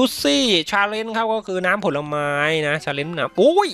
จุดซี่ชาเลนจ์ครับก็คือน้ำผลไม้นะชาเลนจ์น้ำอุ้ย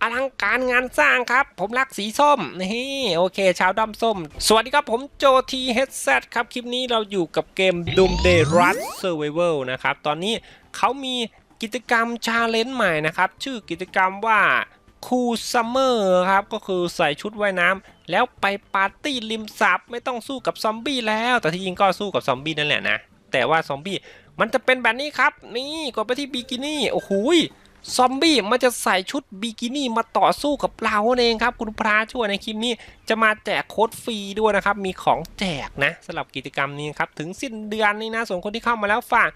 อลังการงานสร้างครับ ผมรักสีส้มนี่โอเค ชาวดำส้ม สวัสดีครับผมโจทีเฮดเซครับ คลิปนี้เราอยู่กับเกม Doomday Rush Survival นะครับ ตอนนี้เขามีกิจกรรมชาเลนจ์ใหม่นะครับ ชื่อกิจกรรมว่าคูลซัมเมอร์ครับ ก็คือใส่ชุดว่ายน้ำแล้วไปปาร์ตี้ริมสระไม่ต้องสู้กับซอมบี้แล้ว แต่ที่จริงก็สู้กับซอมบี้นั่นแหละนะ แต่ว่าซอมบี้ มันจะเป็นแบบนี้ครับ นี่กดไปที่บิกินี่โอ้โหซอมบี้มันจะใส่ชุดบิกินี่มาต่อสู้กับเราเองครับ คุณพระช่วยในคลิปนี้จะมาแจกโค้ดฟรีด้วยนะครับ มีของแจกนะสำหรับกิจกรรมนี้ครับ ถึงสิ้นเดือนนี้นะส่วนคนที่เข้ามาแล้วฝาก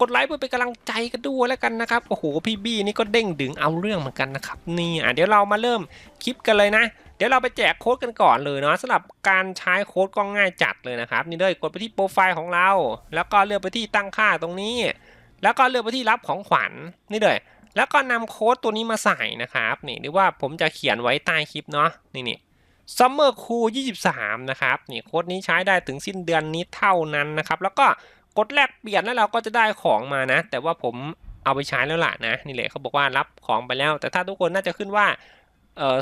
กดไลค์เพื่อเป็นกำลังใจกันด้วยแล้วกันนะครับโอ้โหพี่บี้นี่ก็เด้งดึงเอาเรื่องเหมือนกันนะครับนี่อะเดี๋ยวเรามาเริ่มคลิปกันเลยนะ เดี๋ยวเราไปแจกโค้ดกันก่อนเลยเนาะสำหรับการใช้โค้ดก็ง่ายจัดเลยนะครับ นี่เลยกดไปที่โปรไฟล์ของเรา แล้วก็เลือกไปที่ตั้งค่าตรงนี้ แล้วก็เลือกไปที่รับของขวัญนี่เลยแล้วก็นำโค้ดตัวนี้มาใส่นะครับนี่หรือว่าผมจะเขียนไว้ใต้คลิปเนาะนี่นี่ Summer Cool 23 นะครับนี่โค้ดนี้ใช้ได้ถึงสิ้นเดือนนี้เท่านั้นนะครับ แล้วก็กดแลกเปลี่ยนแล้วเราก็จะได้ของมานะ แต่ว่าผมเอาไปใช้แล้วล่ะนะนี่แหละเขาบอกว่ารับของไปแล้ว แต่ถ้าทุกคนน่าจะขึ้นว่า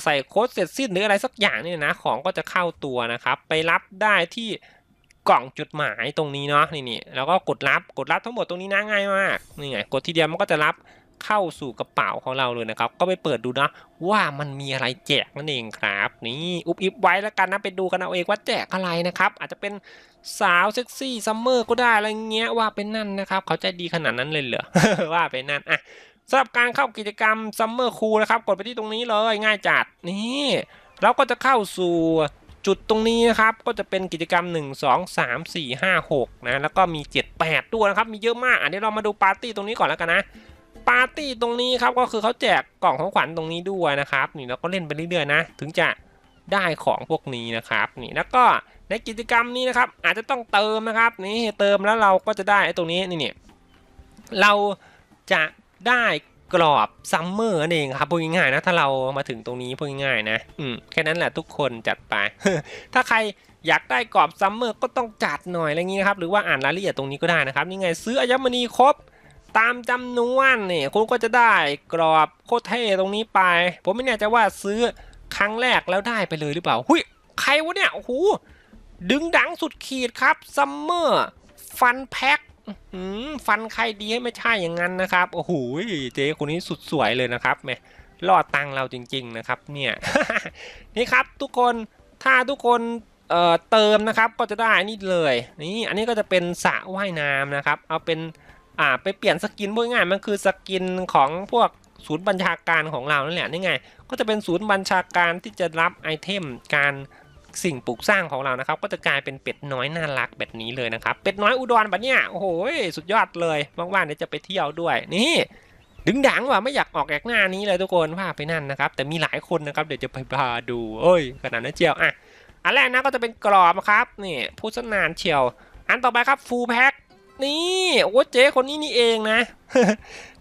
ใส่โค้ดเสร็จสิ้นหรืออะไรสักอย่างนี่นะของก็จะเข้าตัวนะครับ ไปรับได้ที่กล่องจดหมายตรงนี้เนาะนี่นี่แล้วก็กดรับกดรับทั้งหมดตรงนี้นะง่ายมากนี่ไงกดทีเดียวมันก็จะรับเข้าสู่กระเป๋าของเราเลยนะครับ ก็ไปเปิดดูนะว่ามันมีอะไรแจกนั่นเองครับ นี่อุบอิบไว้แล้วกันนะไปดูกันเอาเองว่าแจกอะไรนะครับ อาจจะเป็นสาวเซ็กซี่ซัมเมอร์ก็ได้อะไรเงี้ยว่าเป็นนั่นนะครับ เขาใจดีขนาดนั้นเลยเหรอว่าเป็นนั่นอะ สำหรับการเข้ากิจกรรมซัมเมอร์คูลนะครับ กดไปที่ตรงนี้เลยง่ายจัดนี่เราก็จะเข้าสู่จุดตรงนี้นะครับ ก็จะเป็นกิจกรรม 1 2 3 4 5 6 นะ แล้วก็มี 7 8ตัวนะครับ มีเยอะมากอะเดี๋ยวเรามาดูปาร์ตี้ตรงนี้ก่อนแล้วกันนะปาร์ตี้ตรงนี้ครับก็คือเขาแจกกล่องของขวัญตรงนี้ด้วยนะครับ นี่เราก็เล่นไปเรื่อยๆนะ ถึงจะได้ของพวกนี้นะครับ นี่แล้วก็ในกิจกรรมนี้นะครับ อาจจะต้องเติมนะครับ นี่เติมแล้วเราก็จะได้ไอ้ตรงนี้นี่เนี่ยเราจะ ได้กรอบซัมเมอร์นั่นเองครับพูดง่ายๆนะถ้าเรามาถึงตรงนี้พูดง่ายๆนะอืมแค่นั้นแหละทุกคนจัดไป ถ้าใครอยากได้กรอบซัมเมอร์ก็ต้องจัดหน่อยอะไรอย่างนี้นะครับ หรือว่าอ่านรายละเอียดตรงนี้ก็ได้นะครับนี่ไงซื้ออัญมณีครบตามจำนวนเนี่ยคุณก็จะได้กรอบโคตรเท่ตรงนี้ไป ผมไม่แน่ใจว่าซื้อครั้งแรกแล้วได้ไปเลยหรือเปล่า หุยใครวะเนี่ยโอ้โหดึงดังสุดขีดครับซัมเมอร์ ฟันแพ็คฟันใครดีให้ไม่ใช่อย่างนั้นนะครับ โอ้โหเจ๊คนนี้สุดสวยเลยนะครับแม่รอดตังเราจริง ๆนะครับ เนี่ยนี่ครับทุกคนถ้าทุกคนเอ่อเติมนะครับก็จะได้นี่เลย นี่อันนี้ก็จะเป็นสระว่ายน้ำนะครับ เอาเป็นอ่าไปเปลี่ยนสกินพูดง่ายๆมันคือสกินของพวกศูนย์บัญชาการของเรานั่นแหละนี่ไง ก็จะเป็นศูนย์บัญชาการที่จะรับไอเทมการ สิ่งปลูกสร้างของเรานะครับ ก็จะกลายเป็นเป็ดน้อยน่ารักแบบนี้เลยนะครับ เป็ดน้อยอุดรแบบเนี้ยโอ้โหสุดยอดเลยว่างๆเดี๋ยวจะไปเที่ยวด้วยนี่ดึงดังว่ะไม่อยากออกแอกหน้านี้เลยทุกคนว่าไปนั่นนะครับ แต่มีหลายคนนะครับเดี๋ยวจะไปพาดูเอ้ยขนาดนั้นเจียวอะอันแรกนะก็จะเป็นกรอบครับนี่พูดสนานเชียว อันต่อไปครับฟูลแพ็คนี่โอ้เจ๊คนนี้นี่เองนะ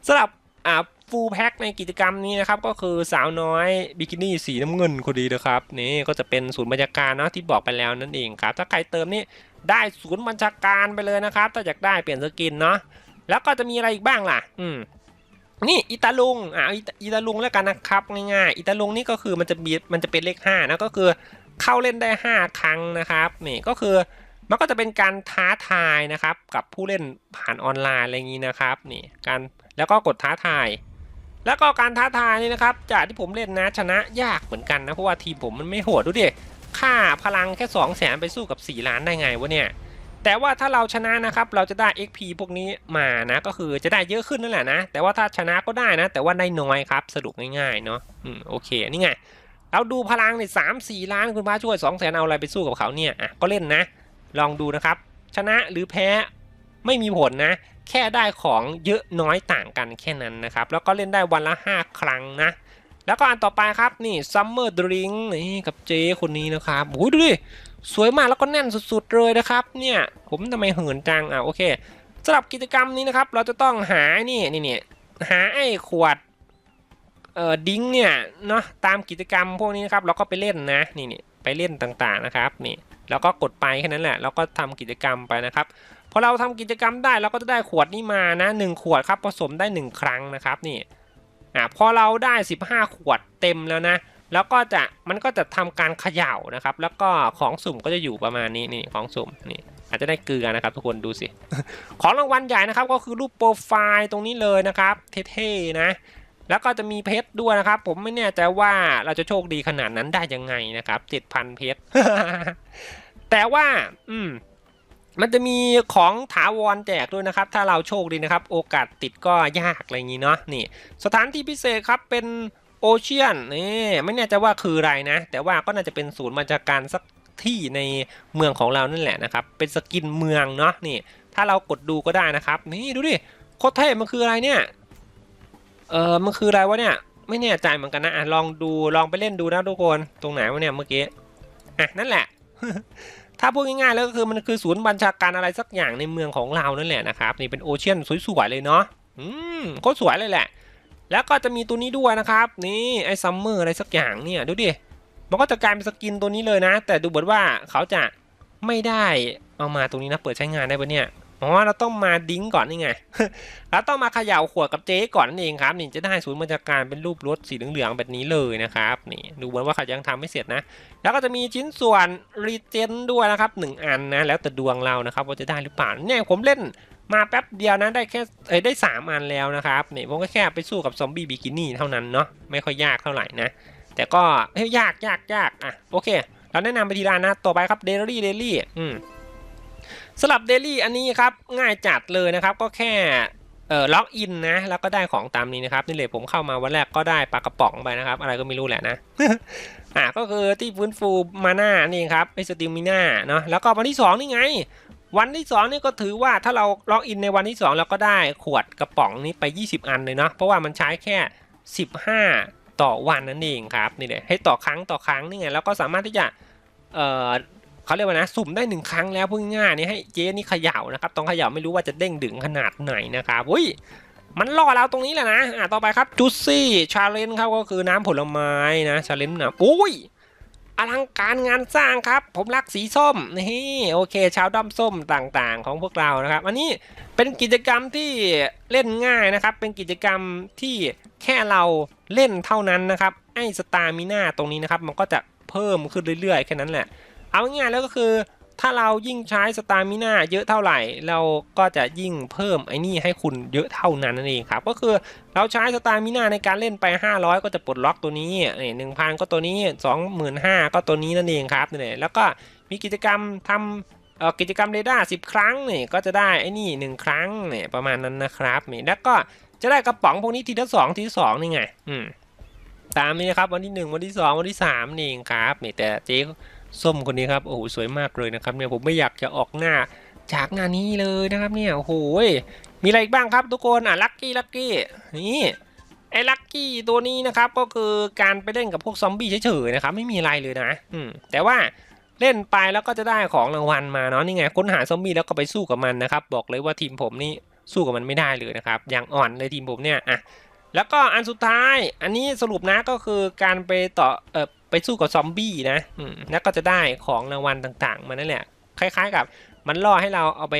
สำหรับอ่า ฟูลแพ็คในกิจกรรมนี้นะครับ ก็คือสาวน้อยบิกินี่สีน้ำเงินคนดีนะครับ นี่ก็จะเป็นศูนย์บัญชาการเนาะที่บอกไปแล้วนั่นเองครับ ถ้าใครเติมนี่ได้ศูนย์บัญชาการไปเลยนะครับ ถ้าอยากได้เปลี่ยนสกินเนาะแล้วก็จะมีอะไรอีกบ้างล่ะ อืมนี่อิตาลุงอ่าอิตาอิตาลุงแล้วกันนะครับง่ายๆอิตาลุงนี่ก็คือมันจะมีมันจะเป็นเลข5นะก็คือเข้าเล่นได้ 5 ครั้งนะครับนี่ก็คือมันก็จะเป็นการท้าทายนะครับ กับผู้เล่นผ่านออนไลน์อะไรอย่างนี้นะครับนี่การแล้วก็กดท้าทาย แล้วก็การท้าทายนี่นะครับ จากที่ผมเล่นนะชนะยากเหมือนกันนะ เพราะว่าทีมผมมันไม่โหดดูดิค่าพลังแค่2 0 0แสนไปสู้กับ 4 ล้านได้ไงวะเนี่ย แต่ว่าถ้าเราชนะนะครับ เราจะได้ XP พวกนี้มานะ ก็คือจะได้เยอะขึ้นนั่นแหละนะ แต่ว่าถ้าชนะก็ได้นะ แต่ว่าได้น้อยครับ สรุปง่ายๆเนาะอืมโอเค นี่ไง เราดูพลังเนี่ยสามสี่ล้านคุณพระช่วย2 0 0แสนเอาอะไรไปสู้กับเขาเนี่ยอะก็เล่นนะ ลองดูนะครับ ชนะหรือแพ้ไม่มีผลนะ แค่ได้ของเยอะน้อยต่างกันแค่นั้นนะครับ แล้วก็เล่นได้วันละ 5 ครั้งนะ แล้วก็อันต่อไปครับนี่ Summer Drink นี่กับเจคนนี้นะครับโอ้ยดูดิสวยมากแล้วก็แน่นสุดๆเลยนะครับ เนี่ยผมทำไมเหินจังอะโอเคสำหรับกิจกรรมนี้นะครับ เราจะต้องหานี่นี่นี่หาไอ้ขวดเอ่อดิ้งเนี่ยเนาะตามกิจกรรมพวกนี้นะครับเราก็ไปเล่นนะนี่นี่ไปเล่นต่างๆนะครับนี่แล้วก็กดไปแค่นั้นแหละแล้วก็ทำกิจกรรมไปนะครับ พอเราทำกิจกรรมได้เราก็จะได้ขวดนี้มานะหนึ่งขวดครับผสมได้หนึ่งครั้งนะครับนี่อ่าพอเราได้ 15 ขวดเต็มแล้วนะ แล้วก็จะมันก็จะทำการเขย่านะครับ แล้วก็ของสุ่มก็จะอยู่ประมาณนี้นี่ของสุ่มนี่อาจจะได้เกลือนะครับทุกคนดูสิ ของรางวัลใหญ่นะครับก็คือรูปโปรไฟล์ตรงนี้เลยนะครับ เท่ๆนะ แล้วก็จะมีเพชรด้วยนะครับ ผมไม่แน่ใจว่าเราจะโชคดีขนาดนั้นได้ยังไงนะครับ 7,000 เพชรแต่ว่า อืม มันจะมีของถาวรแจกด้วยนะครับ ถ้าเราโชคดีนะครับ โอกาสติดก็ยากอะไรอย่างนี้เนาะนี่ สถานที่พิเศษครับเป็นโอเชียนนี่ไม่แน่ใจว่าคืออะไรนะ แต่ว่าก็น่าจะเป็นศูนย์บัญชาการสักที่ในเมืองของเรานั่นแหละนะครับ เป็นสกินเมืองเนาะนี่ ถ้าเรากดดูก็ได้นะครับ นี่ดูดิโคตรเท่มันคืออะไรเนี่ยเออมันคืออะไรวะเนี่ย ไม่แน่ใจเหมือนกันนะอะลองดูลองไปเล่นดูนะทุกคนตรงไหนวะเนี่ยเมื่อกี้อะนั่นแหละ ถ้าพูดง่ายๆแล้วก็คือมันคือศูนย์บัญชาการอะไรสักอย่างในเมืองของเรานั่นแหละนะครับนี่เป็นโอเชียนสวยๆเลยเนาะอืมโคตรสวยเลยแหละ แล้วก็จะมีตัวนี้ด้วยนะครับ นี่ไอซัมเมอร์อะไรสักอย่างเนี่ยดูดิมันก็จะกลายเป็นสกินตัวนี้เลยนะ แต่ดูเหมือนว่าเขาจะไม่ได้เอามาตรงนี้นะเปิดใช้งานได้ปะเนี่ย อ๋อเราต้องมาดิ้งก่อนนี่ไงเราต้องมาเขย่าขวดกับเจ๊ก่อนนั่นเองครับ นี่จะได้ศูนย์บัญชาการเป็นรูปรถสีเหลืองๆแบบนี้เลยนะครับนี่ดูเหมือนว่าเขายังทำไม่เสร็จนะ แล้วก็จะมีชิ้นส่วนรีเจนด้วยนะครับหนึ่งอันนะ แล้วแต่ดวงเรานะครับว่าจะได้หรือเปล่าเนี่ยผมเล่นมาแป๊บเดียวนะได้แค่เอ้ยได้สามอันแล้วนะครับนี่ผมก็แค่ไปสู้กับซอมบี้บิกินี่เท่านั้นเนาะไม่ค่อยยากเท่าไหร่นะ แต่ก็เฮ้ยยากยากยากอะโอเค เราแนะนำไปทีละนะต่อไปครับเดลี่เดลี่อืม สลับเดลี่อันนี้ครับง่ายจัดเลยนะครับก็แค่เอ่อล็อกอินนะแล้วก็ได้ของตามนี้นะครับนี่เลยผมเข้ามาวันแรกก็ได้ปลากระป๋องไปนะครับ อะไรก็ไม่รู้แหละนะอะก็คือที่ฟื้นฟูมาน่านี่ครับไอสติมิน่าเนาะแล้วก็วันที่สองนี่ไง วันที่สองนี่ก็ถือว่าถ้าเราล็อกอินในวันที่สองเราก็ได้ขวดกระป๋องนี้ไป 20 อันเลยเนาะเพราะว่ามันใช้แค่ 15 ต่อวันนั่นเองครับนี่เลยให้ต่อครั้งต่อครั้งนี่ไงแล้วก็สามารถที่จะเอ่อ เขาเรียกว่านะสุ่มได้หนึ่งครั้งแล้วพูดง่ายๆนี่ให้เจ๊นี่เขย่านะครับต้องเขย่าไม่รู้ว่าจะเด้งดึงขนาดไหนนะครับอุ้ยมันล่อเราตรงนี้แหละนะอะต่อไปครับจูซี่ชาเลนจ์ครับก็คือน้ำผลไม้นะชาเลนจ์น้ำอุ้ยอลังการงานสร้างครับ ผมรักสีส้มนี่โอเค ชาวด้อมส้มต่างๆ ของพวกเรานะครับ อันนี้เป็นกิจกรรมที่เล่นง่ายนะครับ เป็นกิจกรรมที่แค่เราเล่นเท่านั้นนะครับไอ้สตามิน่าตรงนี้นะครับ มันก็จะเพิ่มขึ้นเรื่อยๆ แค่นั้นแหละ เอาง่ายๆแล้วก็คือถ้าเรายิ่งใช้สตามิน่าเยอะเท่าไหร่ เราก็จะยิ่งเพิ่มไอ้นี่ให้คุณเยอะเท่านั้นนั่นเองครับ ก็คือเราใช้สตามิน่าในการเล่นไป 500 ก็จะปลดล็อกตัวนี้นี่หนึ่งพันก็ตัวนี้ 25,000 ก็ตัวนี้นั่นเองครับนี่แล้วก็มีกิจกรรมทำเออกิจกรรมเรดาร์10 ครั้งนี่ก็จะได้ไอ้นี่หนึ่งครั้งนี่ประมาณนั้นนะครับนี่แล้วก็จะได้กระป๋องพวกนี้ทีละสองทีละสองนี่ไงอืมตามนี้นะครับวันที่หนึ่งวันที่สองวันที่สามนี่เองครับนี่แต่เจ๊ ส้มคนนี้ครับโอ้โหสวยมากเลยนะครับเนี่ยผมไม่อยากจะออกหน้าจากหน้านี้เลยนะครับเนี่ยโอ้โหมีอะไรอีกบ้างครับทุกคนอะลัคกี้ลัคกี้นี่ไอ้ลัคกี้ตัวนี้นะครับก็คือการไปเล่นกับพวกซอมบี้เฉยๆนะครับไม่มีอะไรเลยนะอืมแต่ว่าเล่นไปแล้วก็จะได้ของรางวัลมาเนาะนี่ไงค้นหาซอมบี้แล้วก็ไปสู้กับมันนะครับ บอกเลยว่าทีมผมนี่สู้กับมันไม่ได้เลยนะครับอย่างอ่อนเลยทีมผมเนี่ยอะแล้วก็อันสุดท้ายอันนี้สรุปนะก็คือการไปต่อเออ ไปสู้กับซอมบี้นะแล้วก็จะได้ของรางวัลต่างๆ มานั่นแหละ คล้ายๆกับมันล่อให้เราเอาไป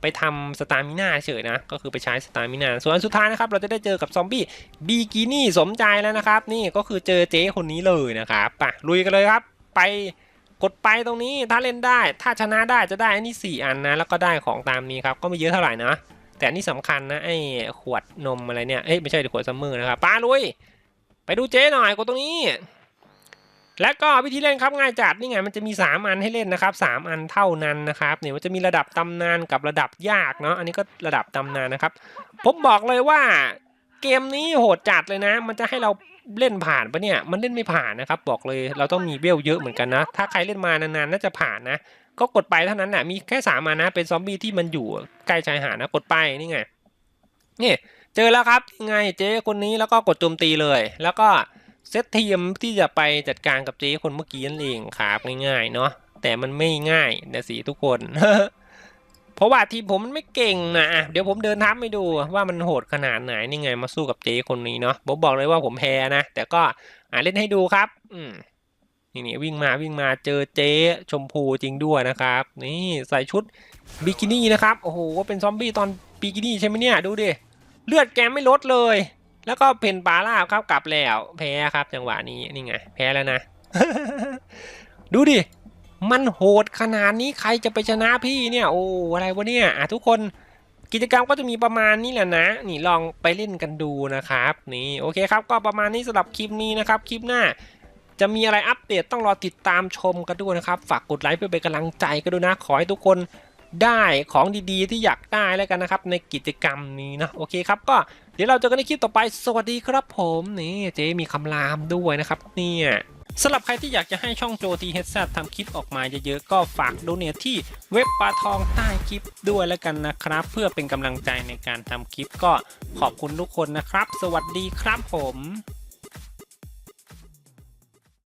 ไปทำสตามิน่าเฉยนะ ก็คือไปใช้สตามิน่าส่วนสุดท้ายนะครับ เราจะได้เจอกับซอมบี้บีกินี่สมใจแล้วนะครับ นี่ก็คือเจอเจ๊คนนี้เลยนะครับไปลุยกันเลยครับ ไปกดไปตรงนี้ถ้าเล่นได้ ถ้าชนะได้จะได้อันนี้ 4 อันนะ แล้วก็ได้ของตามนี้ครับ ก็ไม่เยอะเท่าไหร่นะ แต่นี่สำคัญนะไอ้ขวดนมอะไรเนี่ยเอ้ยไม่ใช่ขวดซัมเมอร์นะครับป้าลุย ไปดูเจ๊หน่อยกดตรงนี้ และก็วิธีเล่นครับง่ายจัดนี่ไงมันจะมี 3 อันให้เล่นนะครับ3อันเท่านั้นนะครับเนี่ยมันจะมีระดับตำนานกับระดับยากเนาะอันนี้ก็ระดับตำนานนะครับ ผมบอกเลยว่าเกมนี้โหดจัดเลยนะ มันจะให้เราเล่นผ่านปะเนี่ยมันเล่นไม่ผ่านนะครับ บอกเลยเราต้องมีเวลเยอะเหมือนกันนะ ถ้าใครเล่นมานานๆน่าจะผ่านนะ ก็กดไปเท่านั้นแหละมีแค่สามอันนะ เป็นซอมบี้ที่มันอยู่ใกล้ชายหาดนะกดไปนี่ไงนี่เจอแล้วครับยังไงเจ๊คนนี้แล้วก็กดโจมตีเลย แล้วก็ เซตทีมที่จะไปจัดการกับเจ๊คนเมื่อกี้นั่นเองครับง่ายๆเนาะแต่มันไม่ง่ายนะสิทุกคน เพราะว่าทีมผมมันไม่เก่งนะอะเดี๋ยวผมเดินทับไปดูว่ามันโหดขนาดไหนนี่ไงมาสู้กับเจ๊คนนี้เนาะผมบอกเลยว่าผมแพ้นะแต่ก็อ่าเล่นให้ดูครับ อืมนี่นี่วิ่งมาวิ่งมาเจอเจ๊ชมพูจริงด้วยนะครับ นี่ใส่ชุดบิกินี่นะครับโอ้โหเป็นซอมบี้ตอนบิกินี่ใช่ไหมเนี่ยดูดิเลือดแกไม่ลดเลย แล้วก็เป็นปลาลาบครับกลับแล้ว แพ้ครับ จังหวะนี้นี่ไง แพ้แล้วนะ ดูดิ มันโหดขนาดนี้ใครจะไปชนะพี่เนี่ย โอ้อะไรวะเนี่ยอะทุกคนกิจกรรมก็จะมีประมาณนี้แหละนะ นี่ลองไปเล่นกันดูนะครับ นี่โอเคครับ ก็ประมาณนี้สำหรับคลิปนี้นะครับ คลิปหน้า จะมีอะไรอัปเดตต้องรอติดตามชมกันด้วยนะครับ ฝากกดไลค์เพื่อเป็นกำลังใจกันด้วยนะ ขอให้ทุกคน ได้ของดีๆ ที่อยากได้แล้วกันนะครับ ในกิจกรรมนี้นะโอเคครับก็เดี๋ยวเราจอกันในคลิปต่อไป สวัสดีครับผมนี่เจ๊มีคำรามด้วยนะครับ เนี่ยสำหรับใครที่อยากจะให้ช่องโจทีเฮดซทำคลิปออกมาเยอะๆ ก็ฝากโดเนทที่เว็บปลาทองใต้คลิปด้วยแล้วกันนะครับ เพื่อเป็นกำลังใจในการทำคลิปก็ขอบคุณทุกคนนะครับ สวัสดีครับผม